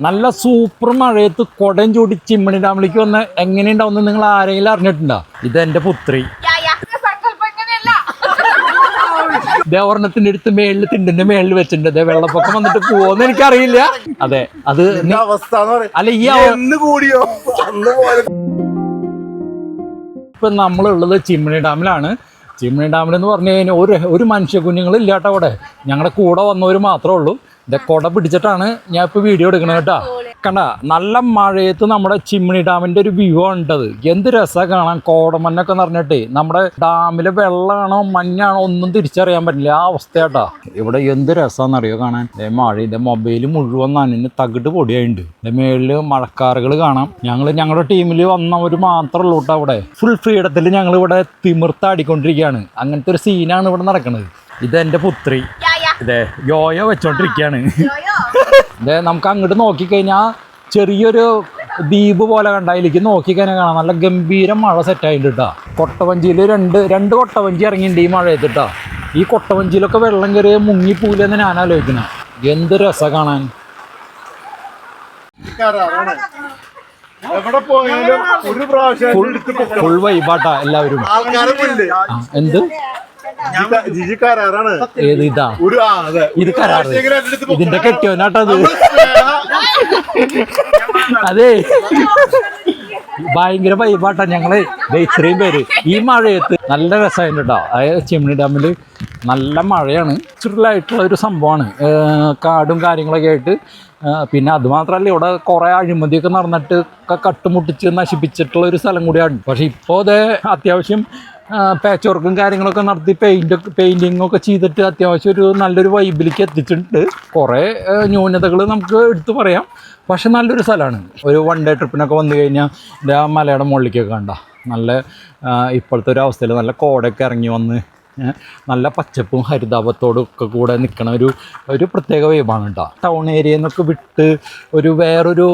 നല്ല സൂപ്പർ മഴയത്ത് കൊടം ചൂടി ചിമ്മണി ഡാമിലേക്ക് വന്ന് എങ്ങനെയുണ്ടാവുന്ന നിങ്ങൾ ആരെങ്കിലും അറിഞ്ഞിട്ടുണ്ടോ? ഇത് എന്റെ പുത്രി. ദേവർണത്തിന്റെ അടുത്ത് മേളിൽ തിണ്ടിന്റെ മേളിൽ വെച്ചിട്ടുണ്ട്. അതെ വെള്ളപ്പൊക്കം വന്നിട്ട് പോവെന്ന് എനിക്കറിയില്ല. അതെ അത് അവസ്ഥ അല്ല ഈ കൂടിയോ? ഇപ്പൊ നമ്മളുള്ളത് ചിമ്മണി ഡാമിലാണ്. ചിമ്മണി ഡാമിൽ എന്ന് പറഞ്ഞു കഴിഞ്ഞാൽ ഒരു ഒരു മനുഷ്യ കുഞ്ഞുങ്ങളില്ലാട്ടോ അവിടെ. ഞങ്ങളുടെ കൂടെ വന്നവർ മാത്രമേ ഉള്ളൂ. ഇത് കൊട പിടിച്ചിട്ടാണ് ഞാൻ ഇപ്പോൾ വീഡിയോ എടുക്കണത് കേട്ടോ. കണ്ട നല്ല മഴയത്ത് നമ്മുടെ ചിമ്മിണി ഡാമിന്റെ ഒരു വ്യൂ ഉണ്ടത് എന്ത് രസമാണ് കാണാൻ. കോടമഞ്ഞൊക്കെ നിറഞ്ഞിട്ട്. നമ്മുടെ ഡാമിലെ വെള്ളമാണോ മഞ്ഞാണോ ഒന്നും തിരിച്ചറിയാൻ പറ്റില്ല. ആ അവസ്ഥയാട്ടാ. ഇവിടെ എന്ത് രസമാണെന്നറിയോ കാണാൻ? മഴ ഇതിന്റെ മൊബൈൽ മുഴുവൻ നനഞ്ഞ് തകിട്ട് പൊടിയായിട്ടുണ്ട് ഇതിന്റെ മേളിൽ മഴക്കാറുകൾ കാണാം. ഞങ്ങൾ ഞങ്ങളുടെ ടീമിൽ വന്നവർ മാത്രമേ ഉള്ളൂ കേട്ടോ ഫുൾ ഫ്രീഡത്തിൽ ഞങ്ങൾ ഇവിടെ തിമിർത്താടിക്കൊണ്ടിരിക്കുകയാണ്. അങ്ങനത്തെ ഒരു സീനാണ് ഇവിടെ നടക്കുന്നത് ഇത് എന്റെ പുത്രി. ഇതേ യോയോ വെച്ചോണ്ടിരിക്കുകയാണ് യോയോ. ഇതേ നമുക്ക് അങ്ങോട്ട് നോക്കിക്കഴിഞ്ഞാൽ ചെറിയൊരു ദ്വീപ് പോലെ കണ്ട അതിലേക്ക് നോക്കിക്കഴിഞ്ഞാൽ കാണാം. നല്ല ഗംഭീര മഴ സെറ്റായിട്ട് കേട്ടോ കൊട്ടവഞ്ചിയിൽ രണ്ട് രണ്ട് കൊട്ടവഞ്ചി ഇറങ്ങിയിട്ടുണ്ട് ഈ മഴയത്ത് കേട്ടോ ഈ കൊട്ടവഞ്ചിയിലൊക്കെ വെള്ളം കയറി മുങ്ങിപ്പോലെന്ന് ഞാൻ ആലോചിക്കുന്നത് എന്ത് രസ കാണാൻ. എവിടെ പോയാലും ഒരു പ്രാവശ്യം. ഫുൾ വൈബാട്ടാ എല്ലാവരും. എന്ത്? ജിജി കരാറാണ്. ഏത് ഇതാ? ഒരു ആ അതെ. ഇത് കരാറ്. ഇതിന്റെ. കെട്ടിയോനാട്ടത് അതെ? ഭയങ്കര വൈബാട്ടാ ഞങ്ങൾ. ഇത്രയും പേര്. ഈ മഴയത്ത് നല്ല രസമായിട്ട് കേട്ടോ അതായത് ചിമ്മിണി ഡാമിൽ നല്ല മഴയാണ്. ചുരുളായിട്ടുള്ള ഒരു സംഭവമാണ്. കാടും കാര്യങ്ങളൊക്കെ ആയിട്ട്. പിന്നെ അത് മാത്രമല്ല ഇവിടെ കുറേ അഴിമതിയൊക്കെ നടന്നിട്ട് ഒക്കെ കട്ടുമുട്ടിച്ച് നശിപ്പിച്ചിട്ടുള്ള ഒരു സ്ഥലം കൂടിയാണ്. പക്ഷേ ഇപ്പോൾ അത് അത്യാവശ്യം പാച്ച് വർക്കും കാര്യങ്ങളൊക്കെ നടത്തി പെയിന്റ് പെയിന്റിങ്ങും ഒക്കെ ചെയ്തിട്ട് അത്യാവശ്യം ഒരു നല്ലൊരു വൈബിലേക്ക് എത്തിച്ചിട്ടുണ്ട് കുറേ ന്യൂനതകൾ നമുക്ക് എടുത്തു പറയാം. പക്ഷെ നല്ലൊരു സ്ഥലമാണ് ഒരു വൺ ഡേ ട്രിപ്പിനൊക്കെ വന്നു കഴിഞ്ഞാൽ എന്റെ ആ മലയുടെ മുകളിലേക്കൊക്കെ കണ്ട. നല്ല ഇപ്പോഴത്തെ ഒരു അവസ്ഥയിൽ നല്ല കോടയൊക്കെ ഇറങ്ങി വന്ന് നല്ല പച്ചപ്പും ഹരിതാപത്തോടും ഒക്കെ കൂടെ നിൽക്കണ ഒരു ഒരു പ്രത്യേക വൈബാണ് കേട്ടോ ടൗൺ ഏരിയയിൽ നിന്നൊക്കെ വിട്ട് ഒരു വേറൊരു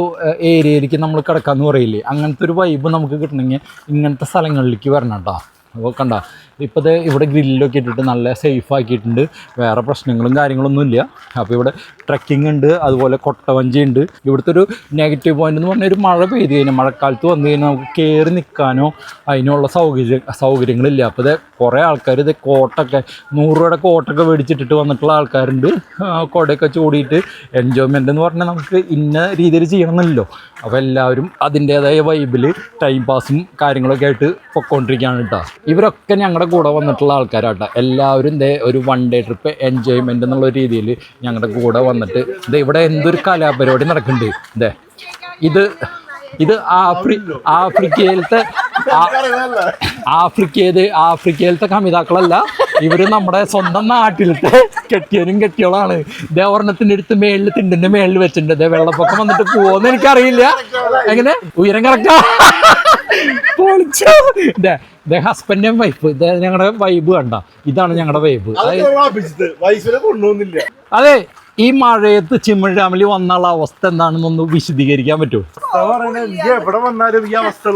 ഏരിയയിലേക്ക് നമ്മൾ കിടക്കാമെന്ന് പറയില്ലേ? അങ്ങനത്തെ ഒരു വൈബ് നമുക്ക് കിട്ടണമെങ്കിൽ ഇങ്ങനത്തെ സ്ഥലങ്ങളിലേക്ക് വരണം കേട്ടോ അപ്പോൾ കണ്ട? ഇപ്പോൾ അത് ഇവിടെ ഗ്രില്ലൊക്കെ ഇട്ടിട്ട് നല്ല സേഫ് ആക്കിയിട്ടുണ്ട്. വേറെ പ്രശ്നങ്ങളും കാര്യങ്ങളൊന്നും ഇല്ല. അപ്പോൾ ഇവിടെ ട്രക്കിംഗ് ഉണ്ട് അതുപോലെ കൊട്ടവഞ്ചി ഉണ്ട്. ഇവിടുത്തെ ഒരു നെഗറ്റീവ് പോയിന്റ് എന്ന് പറഞ്ഞാൽ ഒരു മഴ പെയ്ത് കഴിഞ്ഞാൽ മഴക്കാലത്ത് വന്നു കഴിഞ്ഞാൽ നമുക്ക് കയറി നിൽക്കാനോ അതിനുള്ള സൗകര്യ സൗകര്യങ്ങളില്ല. അപ്പോൾ ഇത് കുറേ ആൾക്കാർ ഇത് കോട്ടൊക്കെ നൂറ് രൂപയുടെ കോട്ടൊക്കെ മേടിച്ചിട്ടിട്ട് വന്നിട്ടുള്ള ആൾക്കാരുണ്ട്. കുടയൊക്കെ ചൂടിയിട്ട് എൻജോയ്മെന്റ് എന്ന് പറഞ്ഞാൽ നമുക്ക് ഇന്ന രീതിയിൽ ചെയ്യണമെന്നല്ലോ അപ്പോൾ എല്ലാവരും അതിന്റേതായ വൈബിൽ ടൈം പാസും കാര്യങ്ങളൊക്കെ ആയിട്ട് പൊക്കോണ്ടിരിക്കുകയാണ് കേട്ടോ ഇവരൊക്കെ ഞങ്ങളുടെ കൂടെ വന്നിട്ടുള്ള ആൾക്കാരാട്ടോ. എല്ലാവരും ഇതേ ഒരു വൺ ഡേ ട്രിപ്പ് എൻജോയ്മെന്റ് എന്നുള്ള രീതിയിൽ ഞങ്ങളുടെ കൂടെ വന്നിട്ട് ഇത് ഇവിടെ എന്തൊരു കലാപരിപാടി നടക്കുന്നുണ്ട് ദേ ഇത് ഇത് ആഫ്രി ആഫ്രിക്കയിലത്തെ? ആഫ്രിക്കയിൽ ആഫ്രിക്കയിലത്തെ കമിതാക്കളല്ല. ഇവർ നമ്മുടെ സ്വന്തം നാട്ടിലത്തെ കെട്ടിയനും കെട്ടിയോളാണ്. ഇതേ ഒരെണ്ണത്തിന്റെ അടുത്ത് മേളിൽ തിണ്ടിന്റെ മേളിൽ വെച്ചിട്ടുണ്ട്. ദേ വെള്ളപ്പൊക്കം വന്നിട്ട് പോവെന്ന് എനിക്കറിയില്ല. എങ്ങനെ? ഉയരം കറക്റ്റാ പൊളിച്ചോ? ദേ ഹസ്ബൻഡ് വൈഫ് ഇത് ഞങ്ങളുടെ വൈബ് കണ്ട? ഇതാണ് ഞങ്ങളുടെ വൈബ് അതെ ഈ മഴയത്ത് ചിമ്മഴാമലി ഡാമിൽ വന്നുള്ള അവസ്ഥ എന്താണെന്നൊന്ന് വിശദീകരിക്കാൻ പറ്റുമോ എവിടെ വന്നാലും ഈ അവസ്ഥ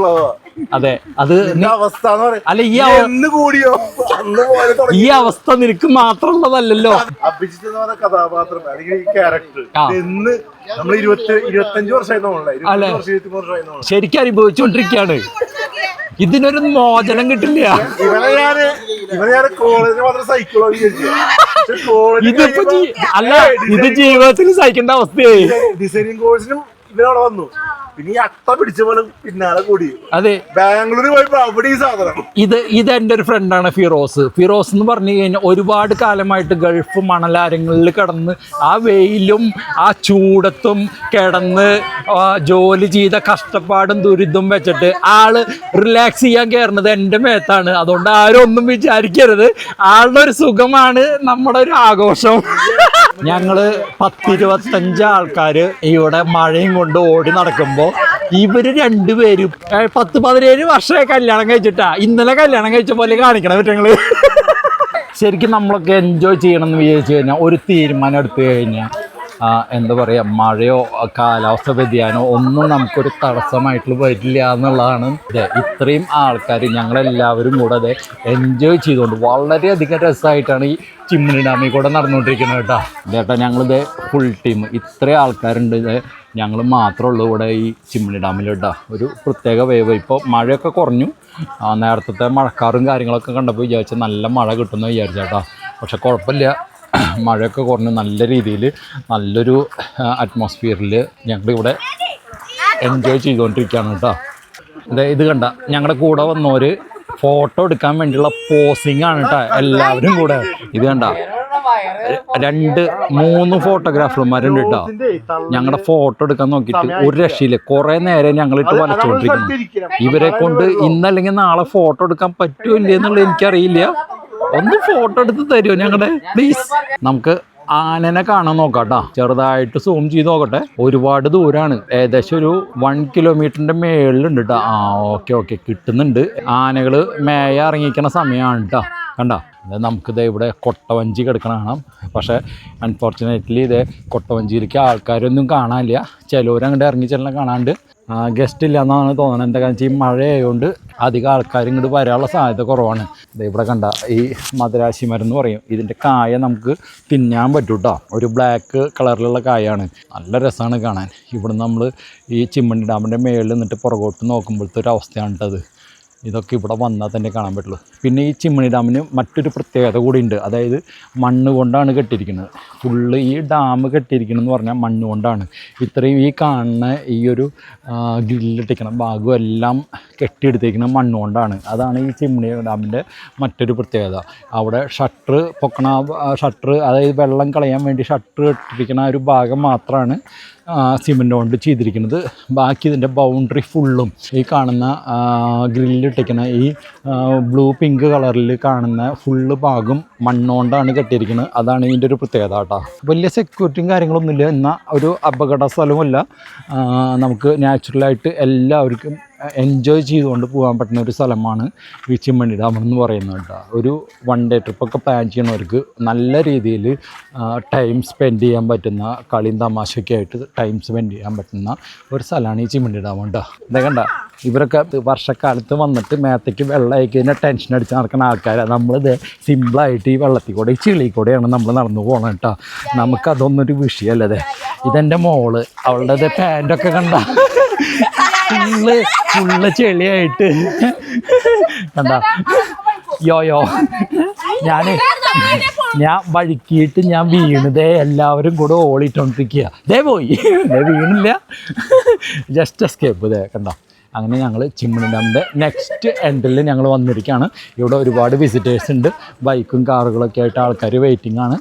അതെ അത് അവസ്ഥ അല്ല ഈ അവ- എന്ന് കൂടിയോ? ഈ തുടങ്ങി. അവസ്ഥ നിനക്ക് മാത്രമുള്ളതല്ലോ അഭിജിത്ത് എന്ന് കഥാപാത്രം അല്ലെങ്കിൽ ക്യാരക്ടർ. എന്ന് നമ്മൾ ഇരുപത്തി ഇരുപത്തഞ്ച് വർഷമായി ശരിക്കും അനുഭവിച്ചുകൊണ്ടിരിക്കുകയാണ്. ഇതിനൊരു മോചനം കിട്ടില്ല. ഇതിപ്പോ അല്ല ഇത് ജീവിതത്തിൽ സഹിക്കേണ്ട അവസ്ഥയായി. ഡിസൈനിങ് കോഴ്സിനും ഇവരവിടെ വന്നു. പിന്നെ ഈ അട്ട പിടിച്ച പോലെ പിന്നാലെ കൂടി. അതെ. ബാംഗ്ലൂർ പോയപ്പോ അവിടെ ഈ സാധനം. ഇത് ഇത് എന്റെ ഒരു ഫ്രണ്ടാണ് ഫിറോസ്. ഫിറോസ് എന്ന് പറഞ്ഞു കഴിഞ്ഞാൽ ഒരുപാട് കാലമായിട്ട് ഗൾഫ് മണലാരങ്ങളിൽ കിടന്ന് ആ വെയിലും ആ ചൂടത്തും കിടന്ന് ജോലി ചെയ്ത കഷ്ടപ്പാടും ദുരിതവും വെച്ചിട്ട് ആൾ റിലാക്സ് ചെയ്യാൻ കയറുന്നത് എന്റെ മേത്താണ്. അതുകൊണ്ട് ആരും ഒന്നും വിചാരിക്കരുത്. ആളുടെ ഒരു സുഖമാണ് നമ്മുടെ ഒരു ആഘോഷം. ഞങ്ങൾ പത്തിരുപത്തഞ്ച് ആൾക്കാര് ഇവിടെ മഴയും കൊണ്ട് ഓടി നടക്കുമ്പോൾ ഇവർ രണ്ടുപേരും പത്ത് പതിനേഴ് വർഷമായി കല്യാണം കഴിച്ചിട്ടാ. ഇന്നലെ കല്യാണം കഴിച്ച പോലെ കാണിക്കണം പറ്റങ്ങൾ ശരിക്കും നമ്മളൊക്കെ എൻജോയ് ചെയ്യണം എന്ന് വിചാരിച്ചു കഴിഞ്ഞാൽ ഒരു തീരുമാനം എടുത്തു കഴിഞ്ഞാൽ എന്താ പറയുക മഴയോ കാലാവസ്ഥ വ്യതിയാനോ ഒന്നും നമുക്കൊരു തടസ്സമായിട്ട് വരില്ല എന്നുള്ളതാണ്. അതെ ഇത്രയും ആൾക്കാർ ഞങ്ങളെല്ലാവരും കൂടെ അതെ എൻജോയ് ചെയ്തുകൊണ്ട് വളരെയധികം രസമായിട്ടാണ് ഈ ചിമ്മിണി ഡാമിൽ കൂടെ നടന്നുകൊണ്ടിരിക്കുന്നത് കേട്ടോ. ചേട്ടാ ഞങ്ങളിത് ഫുൾ ടീം ഇത്രയും ആൾക്കാരുണ്ട് ഇത് ഞങ്ങൾ മാത്രമേ ഉള്ളൂ ഇവിടെ ഈ ചിമ്മിണി ഡാമിൽ കേട്ടോ. ഒരു പ്രത്യേക വേവ് ഇപ്പോൾ മഴയൊക്കെ കുറഞ്ഞു. നേരത്തെ മഴക്കാറും കാര്യങ്ങളൊക്കെ കണ്ടപ്പോൾ വിചാരിച്ച നല്ല മഴ കിട്ടുമെന്ന് വിചാരിച്ചേട്ടാ പക്ഷെ കുഴപ്പമില്ല. മഴയൊക്കെ കുറഞ്ഞു. നല്ല രീതിയിൽ നല്ലൊരു അറ്റ്മോസ്ഫിയറിൽ ഞങ്ങളിവിടെ എൻജോയ് ചെയ്തുകൊണ്ടിരിക്കുകയാണ് കേട്ടോ. അതെ ഇത് കണ്ട. ഞങ്ങളുടെ കൂടെ വന്നവർ ഫോട്ടോ എടുക്കാൻ വേണ്ടിയുള്ള പോസിംഗ് ആണ് കേട്ടോ. എല്ലാവരും കൂടെ. ഇത് കണ്ട. രണ്ട് മൂന്ന് ഫോട്ടോഗ്രാഫർമാരുണ്ട് കേട്ടോ. ഞങ്ങളുടെ ഫോട്ടോ എടുക്കാൻ നോക്കിട്ട് ഒരു രക്ഷയില്ല. കുറേ നേരം ഞങ്ങളിട്ട് വലച്ചുകൊണ്ടിരിക്കുന്നു ഇവരെ കൊണ്ട് ഇന്നല്ലെങ്കിൽ നാളെ ഫോട്ടോ എടുക്കാൻ പറ്റുമോ ഇല്ലേ എന്നുള്ളത് എനിക്കറിയില്ല. ഒന്ന് ഫോട്ടോ എടുത്ത് തരുമോ ഞങ്ങളുടെ പ്ലീസ് നമുക്ക് ആനനെ കാണാൻ നോക്കാട്ടാ ചെറുതായിട്ട് സൂം ചെയ്ത് നോക്കട്ടെ. ഒരുപാട് ദൂരാണ്. ഏകദേശം ഒരു വൺ കിലോമീറ്ററിന്റെ മേളിലുണ്ട് കേട്ടോ. ആ ഓക്കെ ഓക്കെ കിട്ടുന്നുണ്ട്. ആനകൾ മേയ ഇറങ്ങിക്കണ സമയമാണ് കേട്ടോ. കണ്ട? നമുക്കിത് ഇവിടെ കൊട്ടവഞ്ചി കിടക്കണ കാണാം. പക്ഷേ അൺഫോർച്ചുനേറ്റ്ലി ഇത് കൊട്ടവഞ്ചിയിലേക്ക് ആൾക്കാരൊന്നും കാണാനില്ല. ചിലവരങ്ങോട്ട് ഇറങ്ങി ചെല്ലണം കാണാണ്ട്. ഗസ്റ്റ് ഇല്ല എന്നാണ് തോന്നുന്നത് എന്താ വെച്ചാൽ ഈ മഴയായതുകൊണ്ട് അധികം ആൾക്കാർ ഇങ്ങോട്ട് വരാനുള്ള സാധ്യത കുറവാണ്. ഇവിടെ കണ്ട ഈ മദരാശി മരം എന്ന് പറയും. ഇതിന്റെ കായ നമുക്ക് തിന്നാൻ പറ്റും കേട്ടോ ഒരു ബ്ലാക്ക് കളറിലുള്ള കായാണ്. നല്ല രസമാണ് കാണാൻ. ഇവിടെ നമ്മൾ ഈ ചിമ്മണി ഡാമിന്റെ മേളിൽ നിന്നിട്ട് പുറകോട്ട് നോക്കുമ്പോഴത്തെ ഒരു അവസ്ഥയാണ് കേട്ടത് ഇതൊക്കെ ഇവിടെ വന്നാൽ തന്നെ കാണാൻ പറ്റുള്ളൂ. പിന്നെ ഈ ചിമ്മണി ഡാമിന് മറ്റൊരു പ്രത്യേകത കൂടി ഉണ്ട് അതായത് മണ്ണ് കൊണ്ടാണ് കെട്ടിയിരിക്കുന്നത്. ഫുള്ള് ഈ ഡാം കെട്ടിയിരിക്കണമെന്ന് പറഞ്ഞാൽ മണ്ണ് കൊണ്ടാണ്. ഇത്രയും ഈ കാണുന്ന ഈ ഒരു ഗ്രില്ലിട്ടിരിക്കുന്ന ഭാഗം എല്ലാം കെട്ടിയെടുത്തിരിക്കുന്ന മണ്ണ് കൊണ്ടാണ്. അതാണ് ഈ ചിമ്മണി ഡാമിന്റെ മറ്റൊരു പ്രത്യേകത. അവിടെ ഷട്ടർ പൊക്കണ ഷട്ടർ അതായത് വെള്ളം കളയാൻ വേണ്ടി ഷട്ടർ ഇട്ടിരിക്കുന്ന ഒരു ഭാഗം മാത്രമാണ് സിമെന്റ് കൊണ്ട് ചെയ്തിരിക്കുന്നത്. ബാക്കി ഇതിന്റെ ബൗണ്ടറി ഫുള്ളും ഈ കാണുന്ന ഗ്രില്ലിട്ടിരിക്കുന്ന ഈ ബ്ലൂ പിങ്ക് കളറിൽ കാണുന്ന ഫുള്ള് ഭാഗം മണ്ണുകൊണ്ടാണ് കെട്ടിയിരിക്കുന്നത്. അതാണ് ഇതിന്റെ ഒരു പ്രത്യേകത കേട്ടോ. വലിയ സെക്യൂരിറ്റിയും കാര്യങ്ങളൊന്നുമില്ല. എന്നാൽ ഒരു അപകട സ്ഥലവുമല്ല. ആ, നമുക്ക് നാച്ചുറലായിട്ട് എല്ലാവർക്കും എൻജോയ് ചെയ്തുകൊണ്ട് പോകാൻ പറ്റുന്ന ഒരു സ്ഥലമാണ് ഈ ചിമ്മണി ഡാം എന്ന് പറയുന്നത് കേട്ടോ. ഒരു വൺ ഡേ ട്രിപ്പൊക്കെ പ്ലാൻ ചെയ്യണവർക്ക് നല്ല രീതിയിൽ ടൈം സ്പെൻഡ് ചെയ്യാൻ പറ്റുന്ന കളിയും തമാശയൊക്കെ ആയിട്ട് ടൈം സ്പെൻഡ് ചെയ്യാൻ പറ്റുന്ന ഒരു സ്ഥലമാണ് ഈ ചിമ്മണി ഡാം കേട്ടോ. ഇതൊക്കെ കണ്ട? ഇവരൊക്കെ വർഷക്കാലത്ത് വന്നിട്ട് മേത്തേക്ക് വെള്ളം അയക്കുന്ന ടെൻഷൻ അടിച്ച് നടക്കുന്ന ആൾക്കാരാണ് നമ്മളിത് സിമ്പിളായിട്ട് ഈ വെള്ളത്തിൽ കൂടെ ഈ ചെളി കൂടെയാണ് നമ്മൾ നടന്നു പോകണം കേട്ടോ. നമുക്കതൊന്നൊരു വിഷയമല്ലതേ ഇതെന്റെ മോൾ അവളുടെ പാന്റൊക്കെ കണ്ട? ഫുള്ള് ഫുള്ള് ചെളിയായിട്ട്. എന്താ? Yo yo. ഞാൻ ഞാൻ വഴുക്കിയിട്ട് ഞാൻ വീണതേ എല്ലാവരും കൂടെ ഓളിട്ടോണ്ടിരിക്കുക ദേ പോയി. ദേ വീണില്ല. ജസ്റ്റ് എസ്കേപ്പ് ദേ കണ്ടോ? അങ്ങനെ ഞങ്ങൾ ചിമ്മിണി ഡാമിന്റെ നെക്സ്റ്റ് എൻഡിൽ ഞങ്ങൾ വന്നിരിക്കുകയാണ് ഇവിടെ ഒരുപാട് വിസിറ്റേഴ്സ് ഉണ്ട്. ബൈക്കും കാറുകളൊക്കെ ആയിട്ട് ആൾക്കാർ വെയിറ്റിംഗ് ആണ്.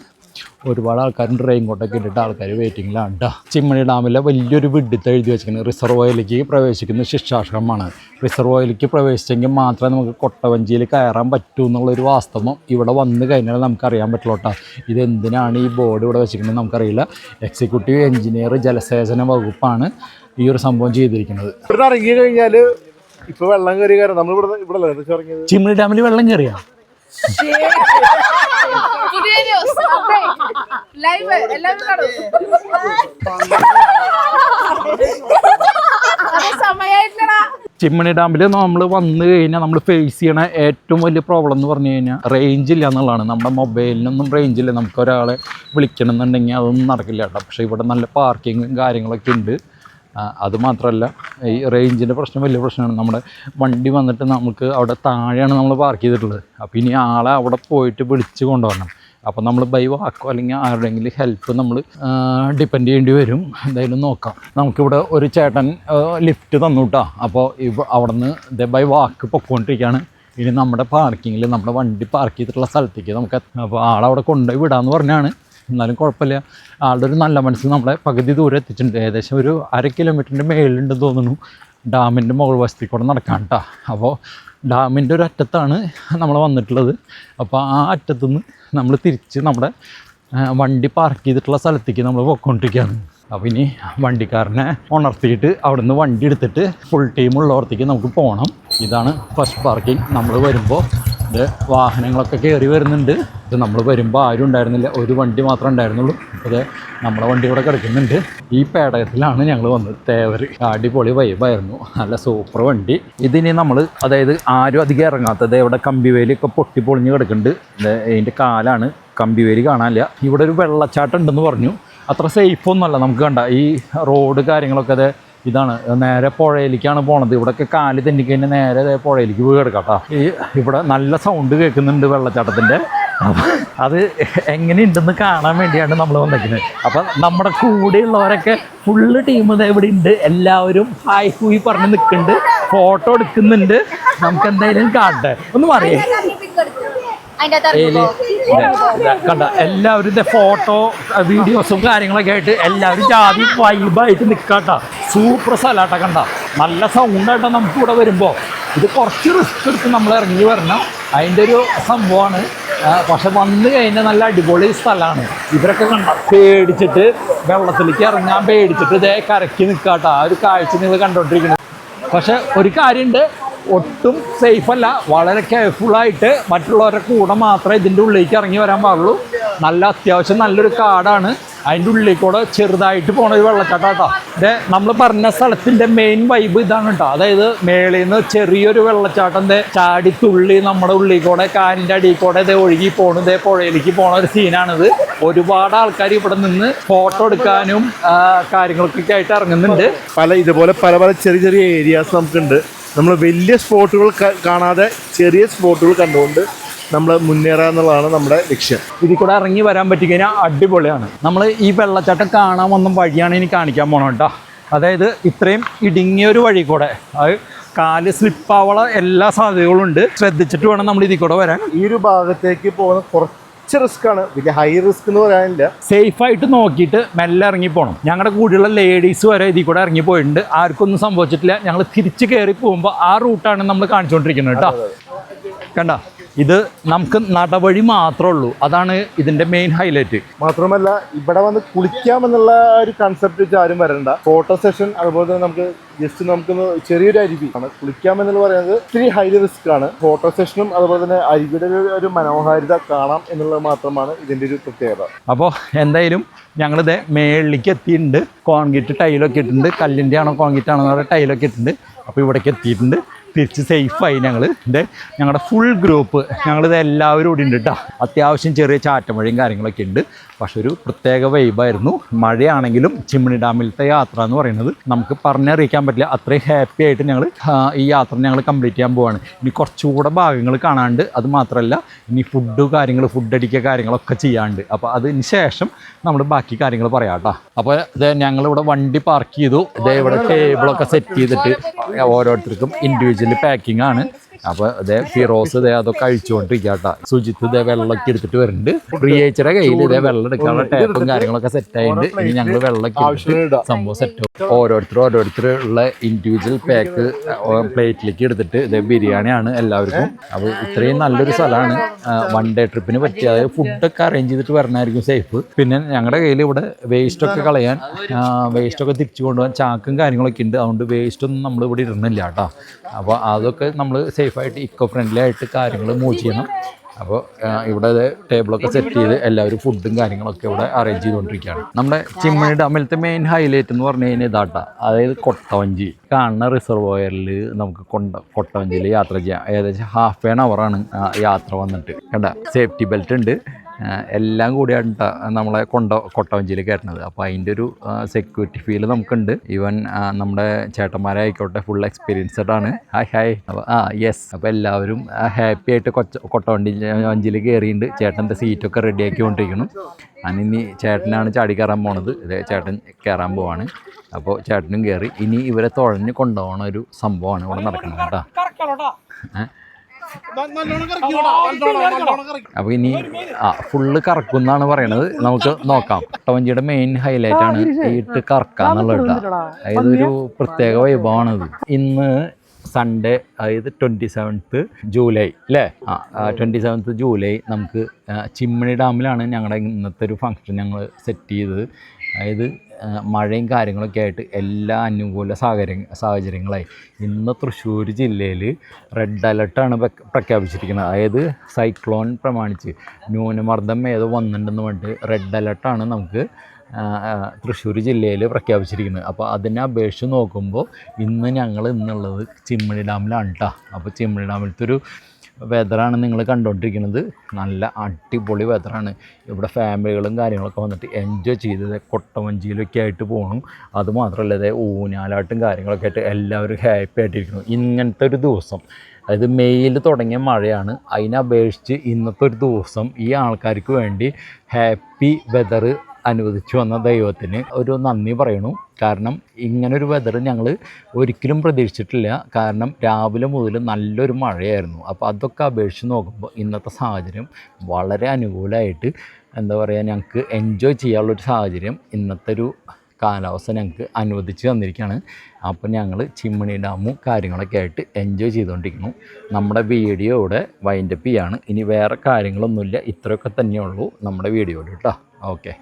ഒരുപാട് ആൾക്കാരുണ്ട് റെയിൻ കോട്ടൊക്കെ ഇട്ടിട്ട് ആൾക്കാർ വെയിറ്റിങ്ങിലാണ് കേട്ടോ ചിമ്മണി ഡാമിലെ വലിയൊരു വിഡിത്ത് എഴുതി വെച്ചിരിക്കുന്നത് റിസർവോയിലേക്ക് പ്രവേശിക്കുന്ന ശിക്ഷാശ്രമമാണ്. റിസർവോയിലേക്ക് പ്രവേശിച്ചെങ്കിൽ മാത്രമേ നമുക്ക് കൊട്ടവഞ്ചിയിൽ കയറാൻ പറ്റൂ എന്നുള്ളൊരു വാസ്തവം ഇവിടെ വന്ന് കഴിഞ്ഞാൽ നമുക്കറിയാൻ പറ്റുള്ളൂ കേട്ടോ ഇതെന്തിനാണ് ഈ ബോർഡ് ഇവിടെ വെച്ചിരിക്കുന്നത് നമുക്കറിയില്ല. എക്സിക്യൂട്ടീവ് എഞ്ചിനീയർ ജലസേചന വകുപ്പാണ് ഈ ഒരു സംഭവം ചെയ്തിരിക്കുന്നത്. ഇവിടെ ഇറങ്ങി കഴിഞ്ഞാൽ ഇപ്പോൾ വെള്ളം കയറി കാരണം നമ്മൾ ഇവിടെ ഇവിടെ ഇറങ്ങിയത് ചിമ്മണി ഡാമിൽ വെള്ളം കയറിയാ പുതിയ ന്യൂസ് ലൈവ് എല്ലാവരും ചിമ്മണി ഡാമിൽ നമ്മൾ വന്നു കഴിഞ്ഞാൽ നമ്മൾ ഫേസ് ചെയ്യണ ഏറ്റവും വലിയ പ്രോബ്ലം എന്ന് പറഞ്ഞു കഴിഞ്ഞാൽ റേഞ്ച് ഇല്ല എന്നുള്ളതാണ്. നമ്മുടെ മൊബൈലിനൊന്നും റേഞ്ച് ഇല്ല. നമുക്ക് ഒരാളെ വിളിക്കണം എന്നുണ്ടെങ്കിൽ അതൊന്നും നടക്കില്ല കേട്ടോ. പക്ഷേ ഇവിടെ നല്ല പാർക്കിങ്ങും കാര്യങ്ങളൊക്കെ ഉണ്ട്. ആ, അത് മാത്രമല്ല ഈ റേഞ്ചിന്റെ പ്രശ്നം വലിയ പ്രശ്നമാണ്. നമ്മുടെ വണ്ടി വന്നിട്ട് നമുക്ക് അവിടെ താഴെയാണ് നമ്മൾ പാർക്ക് ചെയ്തിട്ടുള്ളത്. അപ്പോൾ ഇനി ആളെ അവിടെ പോയിട്ട് വിളിച്ച് കൊണ്ടുവരണം. അപ്പോൾ നമ്മൾ ബൈ വാക്കോ അല്ലെങ്കിൽ ആരുടെയെങ്കിലും ഹെൽപ്പ് നമ്മൾ ഡിപ്പെൻഡ് ചെയ്യേണ്ടി വരും. എന്തായാലും നോക്കാം. നമുക്കിവിടെ ഒരു ചേട്ടൻ ലിഫ്റ്റ് തന്നു കേട്ടോ അപ്പോൾ ഇവ അവിടെ നിന്ന് ബൈ വാക്ക് പൊക്കോണ്ടിരിക്കുകയാണ് ഇനി നമ്മുടെ പാർക്കിങ്ങിൽ നമ്മുടെ വണ്ടി പാർക്ക് ചെയ്തിട്ടുള്ള സ്ഥലത്തേക്ക് നമുക്ക് അപ്പോൾ ആളവിടെ കൊണ്ടുപോയി വിടാമെന്ന് പറഞ്ഞാണ്. എന്നാലും കുഴപ്പമില്ല. ആളുടെ ഒരു നല്ല മനസ്സിൽ നമ്മളെ പകുതി ദൂരെ എത്തിച്ചിട്ടുണ്ട്. ഏകദേശം ഒരു അര കിലോമീറ്ററിന്റെ മേളിലുണ്ടെന്ന് തോന്നുന്നു. ഡാമിന്റെ മുകൾ വസ്തി കൂടെ നടക്കാൻ കേട്ടോ അപ്പോൾ ഡാമിന്റെ ഒരു അറ്റത്താണ് നമ്മൾ വന്നിട്ടുള്ളത്. അപ്പോൾ ആ അറ്റത്തുനിന്ന് നമ്മൾ തിരിച്ച് നമ്മുടെ വണ്ടി പാർക്ക് ചെയ്തിട്ടുള്ള സ്ഥലത്തേക്ക് നമ്മൾ പോയിക്കൊണ്ടിരിക്കുകയാണ്. അപ്പോൾ ഇനി വണ്ടിക്കാരനെ ഉണർത്തിയിട്ട് അവിടെ നിന്ന് വണ്ടി എടുത്തിട്ട് ഫുൾ ടീം ഉള്ളവർത്തേക്ക് നമുക്ക് പോകണം ഇതാണ് ഫസ്റ്റ് പാർക്കിംഗ് നമ്മൾ വരുമ്പോൾ ഇത് വാഹനങ്ങളൊക്കെ കയറി വരുന്നുണ്ട്. ഇത് നമ്മൾ വരുമ്പോൾ ആരും ഉണ്ടായിരുന്നില്ല. ഒരു വണ്ടി മാത്രമേ ഉണ്ടായിരുന്നുള്ളൂ. അത് നമ്മളെ വണ്ടി ഇവിടെ കിടക്കുന്നുണ്ട്. ഈ പേടകത്തിലാണ് ഞങ്ങൾ വന്നത്. തേവർ അടിപൊളി വൈബായിരുന്നു നല്ല സൂപ്പർ വണ്ടി. ഇതിനി നമ്മൾ അതായത് ആരും അധികം ഇറങ്ങാത്തത് ഇവിടെ കമ്പിവേലിയൊക്കെ പൊട്ടി പൊളിഞ്ഞ് കിടക്കുന്നുണ്ട് അതിന്റെ കാലാണ്. കമ്പിവേലി കാണാനില്ല. ഇവിടെ ഒരു വെള്ളച്ചാട്ടം ഉണ്ടെന്ന് പറഞ്ഞു. അത്ര സേഫ് ഒന്നുമല്ല നമുക്ക് കണ്ട. ഈ റോഡ് കാര്യങ്ങളൊക്കെ അതെ ഇതാണ് നേരെ പുഴയിലേക്കാണ് പോണത്. ഇവിടെയൊക്കെ കാൽ തെന്നിക്കഴിഞ്ഞാൽ നേരെ പുഴയിലേക്ക് വീട് കിടക്കാം കേട്ടോ ഈ ഇവിടെ നല്ല സൗണ്ട് കേൾക്കുന്നുണ്ട് വെള്ളച്ചാട്ടത്തിന്റെ അത് എങ്ങനെയുണ്ടെന്ന് കാണാൻ വേണ്ടിയാണ് നമ്മൾ വന്നിരിക്കുന്നത് അപ്പം നമ്മുടെ കൂടെയുള്ളവരൊക്കെ ഫുള്ള് ടീം ഇവിടെ ഉണ്ട്. എല്ലാവരും ഹായ് ഹൂയി പറഞ്ഞ് നിൽക്കുന്നുണ്ട് ഫോട്ടോ എടുക്കുന്നുണ്ട്. നമുക്ക് എന്തായാലും കാണട്ടെ. ഒന്ന് പറയേ കണ്ട എല്ലാവരും ഫോട്ടോ വീഡിയോസും കാര്യങ്ങളൊക്കെ ആയിട്ട് എല്ലാവരും ജാതി വൈബായിട്ട് നിൽക്കാട്ട സൂപ്പർ സ്ഥലമാട്ട കണ്ട. നല്ല സൗണ്ടായിട്ട് നമുക്ക് ഇവിടെ വരുമ്പോൾ ഇത് കുറച്ച് റിസ്ക് എടുത്ത് നമ്മൾ ഇറങ്ങി വരണം. അതിന്റെ ഒരു സംഭവമാണ്. പക്ഷെ വന്നു കഴിഞ്ഞാൽ നല്ല അടിപൊളി സ്ഥലമാണ് ഇവരൊക്കെ കണ്ട പേടിച്ചിട്ട് വെള്ളത്തിലേക്ക് ഇറങ്ങാൻ പേടിച്ചിട്ട് ഇതേ കരക്കി നിൽക്കാട്ടോ ആ ഒരു കാഴ്ച നിങ്ങൾ കണ്ടോണ്ടിരിക്കുന്നത് പക്ഷെ ഒരു കാര്യമുണ്ട് ഒട്ടും സേഫല്ല വളരെ കെയർഫുള്ളായിട്ട് മറ്റുള്ളവരുടെ കൂടെ മാത്രമേ ഇതിന്റെ ഉള്ളിലേക്ക് ഇറങ്ങി വരാൻ പാടുള്ളൂ. നല്ല അത്യാവശ്യം നല്ലൊരു കാടാണ്. അതിന്റെ ഉള്ളിൽ കൂടെ ചെറുതായിട്ട് പോണ ഒരു വെള്ളച്ചാട്ടം കേട്ടോ. ഇത് നമ്മൾ പറഞ്ഞ സ്ഥലത്തിന്റെ മെയിൻ വൈബ് ഇതാണ് കേട്ടോ. അതായത് മേളിൽ നിന്ന് ചെറിയൊരു വെള്ളച്ചാട്ടന്റെ ചാടി തുള്ളി നമ്മുടെ ഉള്ളിൽ കൂടെ കാലിന്റെ അടിയിൽ കൂടെ ഇതേ ഒഴുകി പോണു ഇതേ പുഴയിലേക്ക് പോണ ഒരു സീനാണിത്. ഒരുപാട് ആൾക്കാർ ഇവിടെ നിന്ന് ഫോട്ടോ എടുക്കാനും കാര്യങ്ങൾക്കൊക്കെ ആയിട്ട് ഇറങ്ങുന്നുണ്ട്. പല ഇതുപോലെ പല പല ചെറിയ ചെറിയ ഏരിയാസ് നമുക്കുണ്ട്. നമ്മൾ വലിയ സ്പോട്ടുകൾ കാണാതെ ചെറിയ സ്പോട്ടുകൾ കണ്ടുകൊണ്ട് നമ്മൾ മുന്നേറുക എന്നുള്ളതാണ് നമ്മുടെ ലക്ഷ്യം. ഇതിൽ കൂടെ ഇറങ്ങി വരാൻ പറ്റി കഴിഞ്ഞാൽ അടിപൊളിയാണ്. നമ്മൾ ഈ വെള്ളച്ചാട്ടം കാണാൻ വന്ന വഴിയാണ് ഇനി കാണിക്കാൻ പോകണം കേട്ടോ. അതായത് ഇത്രയും ഇടുങ്ങിയ ഒരു വഴി കൂടെ. അത് കാൽ സ്ലിപ്പാവുള്ള എല്ലാ സാധ്യതകളും ഉണ്ട്. ശ്രദ്ധിച്ചിട്ട് വേണം നമ്മൾ ഇതിൽ കൂടെ വരാൻ. ഈ ഒരു ഭാഗത്തേക്ക് പോകുന്ന കുറച്ച് റിസ്ക് ആണ്. വലിയ ഹൈ റിസ്ക് എന്ന് പറയാനില്ല. സേഫ് ആയിട്ട് നോക്കിയിട്ട് മെല്ലെ ഇറങ്ങി പോകണം ഞങ്ങളുടെ കൂടെയുള്ള ലേഡീസ് വരെ ഇതിൽ കൂടെ ഇറങ്ങി പോയിട്ടുണ്ട്. ആർക്കൊന്നും സംഭവിച്ചിട്ടില്ല. ഞങ്ങൾ തിരിച്ചു കയറി പോകുമ്പോൾ ആ റൂട്ടാണ് നമ്മൾ കാണിച്ചുകൊണ്ടിരിക്കുന്നത് കേട്ടോ. കണ്ട? ഇത് നമുക്ക് നടവഴി മാത്രമേ ഉള്ളൂ. അതാണ് ഇതിന്റെ മെയിൻ ഹൈലൈറ്റ് മാത്രമല്ല ഇവിടെ വന്ന് കുളിക്കാമെന്നുള്ള ഒരു കൺസെപ്റ്റ് വെച്ച് ആരും വരണ്ട. ഫോട്ടോ സെഷൻ അതുപോലെ തന്നെ നമുക്ക് ജസ്റ്റ് നമുക്ക് ചെറിയൊരു അരുവി. ആണ്. കുളിക്കാമെന്നുള്ള പറയുന്നത് ഇത്തിരി ഹൈ റിസ്ക് ആണ്. ഫോട്ടോ സെഷനും അതുപോലെ തന്നെ അരുവിയുടെ ഒരു- മനോഹാരിത കാണാം എന്നുള്ളത് മാത്രമാണ് ഇതിന്റെ ഒരു പ്രത്യേകത. അപ്പോൾ എന്തായാലും ഞങ്ങളിത് മേളിലേക്ക് എത്തിയിട്ടുണ്ട്. കോൺക്രീറ്റ് ടൈലൊക്കെ ഇട്ടിട്ടുണ്ട്. കല്ലിന്റെ ആണോ കോൺക്രീറ്റ് ആണോ എന്നുള്ള ടൈലൊക്കെ ഇട്ടിട്ടുണ്ട്. അപ്പോൾ ഇവിടേക്ക് എത്തിയിട്ടുണ്ട്. തിരിച്ച് സേഫായി ഞങ്ങൾ ഇത് ഞങ്ങളുടെ ഫുൾ ഗ്രൂപ്പ് ഞങ്ങളിത് എല്ലാവരും കൂടി ഉണ്ട് കേട്ടോ അത്യാവശ്യം ചെറിയ ചാറ്റമഴയും കാര്യങ്ങളൊക്കെ ഉണ്ട്. പക്ഷെ ഒരു പ്രത്യേക വൈബായിരുന്നു മഴയാണെങ്കിലും ചിമ്മിണി ഡാമിലത്തെ യാത്ര എന്ന് പറയുന്നത് നമുക്ക് പറഞ്ഞറിയിക്കാൻ പറ്റില്ല. അത്രയും ഹാപ്പി ആയിട്ട് ഞങ്ങൾ ഈ യാത്ര ഞങ്ങൾ കംപ്ലീറ്റ് ചെയ്യാൻ പോവാണ്. ഇനി കുറച്ചുകൂടെ ഭാഗങ്ങൾ കാണാണ്ട് അത് മാത്രമല്ല ഇനി ഫുഡ് കാര്യങ്ങൾ ഫുഡ് അടിക്കുക കാര്യങ്ങളൊക്കെ ചെയ്യാണ്ട്. അപ്പോൾ അതിന് ശേഷം നമ്മൾ ബാക്കി കാര്യങ്ങൾ പറയാം കേട്ടോ അപ്പോൾ ഇത് ഞങ്ങളിവിടെ വണ്ടി പാർക്ക് ചെയ്തു. ഇതേ ഇവിടെ ടേബിളൊക്കെ സെറ്റ് ചെയ്തിട്ട് ഓരോരുത്തർക്കും ഇൻഡിവിജ്വൽ പാക്കിംഗ് ആണ്. അപ്പോൾ ഇതേ ഫിറോസ് ഇതേ അതൊക്കെ അഴിച്ചുകൊണ്ടിരിക്കുക കേട്ടോ സുജിത്ത് ഇതേ വെള്ളമൊക്കെ എടുത്തിട്ട് വരുന്നുണ്ട് പ്രിയേച്ചയുടെ കയ്യിൽ ഇതേ വെള്ളം എടുക്കാനുള്ള ടേപ്പും കാര്യങ്ങളൊക്കെ സെറ്റ് ആയിട്ടുണ്ട് ഇനി ഞങ്ങൾ വെള്ളമൊക്കെ എടുത്തിട്ട് സംഭവം സെറ്റ് ഓരോരുത്തർ ഓരോരുത്തർ ഉള്ള ഇൻഡിവിജ്വൽ പാക്ക് പ്ലേറ്റിലേക്ക് എടുത്തിട്ട് ഇതേ ബിരിയാണിയാണ് എല്ലാവർക്കും. അപ്പോൾ ഇത്രയും നല്ലൊരു സ്ഥലമാണ്. വൺ ഡേ ട്രിപ്പിന് പറ്റിയ അതായത് ഫുഡൊക്കെ അറേഞ്ച് ചെയ്തിട്ട് വരണമായിരിക്കും സേഫ് പിന്നെ ഞങ്ങളുടെ കയ്യിൽ ഇവിടെ വേസ്റ്റ് ഒക്കെ കളയാൻ വേസ്റ്റ് ഒക്കെ തിരിച്ചു കൊണ്ടുപോകാൻ ചാക്കും കാര്യങ്ങളൊക്കെ ഉണ്ട്. അതുകൊണ്ട് വേസ്റ്റ് ഒന്നും നമ്മൾ ഇവിടെ ഇടുന്നില്ല കേട്ടോ അപ്പോൾ അതൊക്കെ നമ്മൾ സേഫായിട്ട് ഇക്കോ ഫ്രണ്ട്ലി ആയിട്ട് കാര്യങ്ങൾ മൂവ് ചെയ്യണം. അപ്പോൾ ഇവിടെ ടേബിളൊക്കെ സെറ്റ് ചെയ്ത് എല്ലാവരും ഫുഡും കാര്യങ്ങളൊക്കെ ഇവിടെ അറേഞ്ച് ചെയ്തുകൊണ്ടിരിക്കുകയാണ്. നമ്മുടെ ചിമ്മണി ഡാമിലത്തെ മെയിൻ ഹൈലൈറ്റ് എന്ന് പറഞ്ഞു കഴിഞ്ഞാൽ ഇതാട്ടാ അതായത് കൊട്ടവഞ്ചി. കാണുന്ന റിസർവോയറിൽ നമുക്ക് കൊണ്ട കൊട്ടവഞ്ചിയിൽ യാത്ര ചെയ്യാം. ഏകദേശം ഹാഫ് ആൻ അവറാണ് യാത്ര വന്നിട്ട്. കണ്ട? സേഫ്റ്റി ബെൽറ്റ് ഉണ്ട്. എല്ലാം കൂടിയാണ് നമ്മളെ കൊണ്ട കൊട്ടവഞ്ചിയിൽ കയറ്റുന്നത്. അപ്പോൾ അതിന്റെ ഒരു സെക്യൂരിറ്റി ഫീൽ നമുക്കുണ്ട്. ഈവൻ നമ്മുടെ ചേട്ടന്മാരെ ആയിക്കോട്ടെ ഫുൾ എക്സ്പീരിയൻസ്ഡ് ആണ്. ഹായ് ഹായ് അപ്പോൾ ആ യെസ് അപ്പോൾ എല്ലാവരും ഹാപ്പി ആയിട്ട് കൊച്ച കൊട്ടവണ്ടി വഞ്ചിയിൽ കയറിയിട്ടുണ്ട് ചേട്ടന്റെ സീറ്റൊക്കെ റെഡി ആക്കിക്കൊണ്ടിരിക്കണം അനിനി ചേട്ടനാണ് ചാടി കയറാൻ പോണത്. ഇതേ ചേട്ടൻ കയറാൻ പോവാണ്. അപ്പോൾ ചേട്ടനും കയറി ഇനി ഇവരെ തുഴഞ്ഞ് കൊണ്ടുപോകണ ഒരു സംഭവമാണ് ഇവിടെ നടക്കുന്നത് കേട്ടോ. ഏ? അപ്പോൾ ഇനി ആ ഫുള്ള് കറക്കും എന്നാണ് പറയണത്. നമുക്ക് നോക്കാം. ഒട്ടവഞ്ചിയുടെ മെയിൻ ഹൈലൈറ്റ് ആണ് ഈട്ട് കറക്കുക എന്നുള്ളത് അതായത് ഒരു പ്രത്യേക വൈഭവമാണത് ഇന്ന് സൺഡേ അതായത് ട്വന്റി സെവൻത്ത് ജൂലൈ അല്ലേ ആ ട്വന്റി സെവൻത്ത് ജൂലൈ നമുക്ക് ചിമ്മണി ഡാമിലാണ് ഞങ്ങളുടെ ഇന്നത്തെ ഒരു ഫംഗ്ഷൻ ഞങ്ങൾ സെറ്റ് ചെയ്തത്. അതായത് മഴയും കാര്യങ്ങളൊക്കെ ആയിട്ട് എല്ലാ അനുകൂല സാഹചര്യ സാഹചര്യങ്ങളായി. ഇന്ന് തൃശ്ശൂർ ജില്ലയിൽ റെഡ് അലർട്ടാണ് പ്രഖ്യാ- പ്രഖ്യാപിച്ചിരിക്കുന്നത്. അതായത് സൈക്ലോൺ പ്രമാണിച്ച്. ന്യൂനമർദ്ദം ഏതോ വന്നിട്ടുണ്ടെന്ന് പറഞ്ഞിട്ട് റെഡ് അലർട്ടാണ് നമുക്ക് തൃശ്ശൂർ ജില്ലയിൽ പ്രഖ്യാപിച്ചിരിക്കുന്നത്. അപ്പോൾ അതിനെ അപേക്ഷിച്ച് നോക്കുമ്പോൾ ഇന്ന് ഞങ്ങൾ ഇന്നുള്ളത് ചിമ്മിണി ഡാമിലാണ് കേട്ടോ അപ്പോൾ ചിമ്മിണി ഡാമിലത്തെ ഒരു വെതറാണ് നിങ്ങൾ കണ്ടുകൊണ്ടിരിക്കുന്നത് നല്ല അടിപൊളി വെതറാണ്. ഇവിടെ ഫാമിലികളും കാര്യങ്ങളൊക്കെ വന്നിട്ട് എൻജോയ് ചെയ്തത് കൊട്ടവഞ്ചിയിലൊക്കെ ആയിട്ട് പോകണം അതുമാത്രമല്ല ഇതേ ഊഞ്ഞാലാട്ടും കാര്യങ്ങളൊക്കെ ആയിട്ട് എല്ലാവരും ഹാപ്പി ആയിട്ടിരിക്കുന്നു. ഇങ്ങനത്തെ ഒരു ദിവസം. അതായത് മെയ്യിൽ തുടങ്ങിയ മഴയാണ്. അതിനപേക്ഷിച്ച് ഇന്നത്തെ ഒരു ദിവസം ഈ ആൾക്കാർക്ക് വേണ്ടി ഹാപ്പി വെതർ അനുവദിച്ചു വന്ന ദൈവത്തിന് ഒരു നന്ദി പറയണു കാരണം ഇങ്ങനൊരു വെതർ ഞങ്ങൾ ഒരിക്കലും പ്രതീക്ഷിച്ചിട്ടില്ല. കാരണം രാവിലെ മുതൽ നല്ലൊരു മഴയായിരുന്നു. അപ്പോൾ അതൊക്കെ അപേക്ഷിച്ച് നോക്കുമ്പോൾ ഇന്നത്തെ സാഹചര്യം വളരെ അനുകൂലമായിട്ട് എന്താ പറയുക ഞങ്ങൾക്ക് എൻജോയ് ചെയ്യാനുള്ളൊരു സാഹചര്യം ഇന്നത്തെ ഒരു കാലാവസ്ഥ ഞങ്ങൾക്ക് അനുവദിച്ച് തന്നിരിക്കുകയാണ് അപ്പോൾ ഞങ്ങൾ ചിമ്മിണി ഡാമും കാര്യങ്ങളൊക്കെ ആയിട്ട് എൻജോയ് ചെയ്തുകൊണ്ടിരിക്കുന്നു നമ്മുടെ വീഡിയോ ഇവിടെ വൈൻഡപ്പ് ചെയ്യാണ്. ഇനി വേറെ കാര്യങ്ങളൊന്നുമില്ല. ഇത്രയൊക്കെ തന്നെയുള്ളൂ നമ്മുടെ വീഡിയോയിൽ കേട്ടോ ഓക്കെ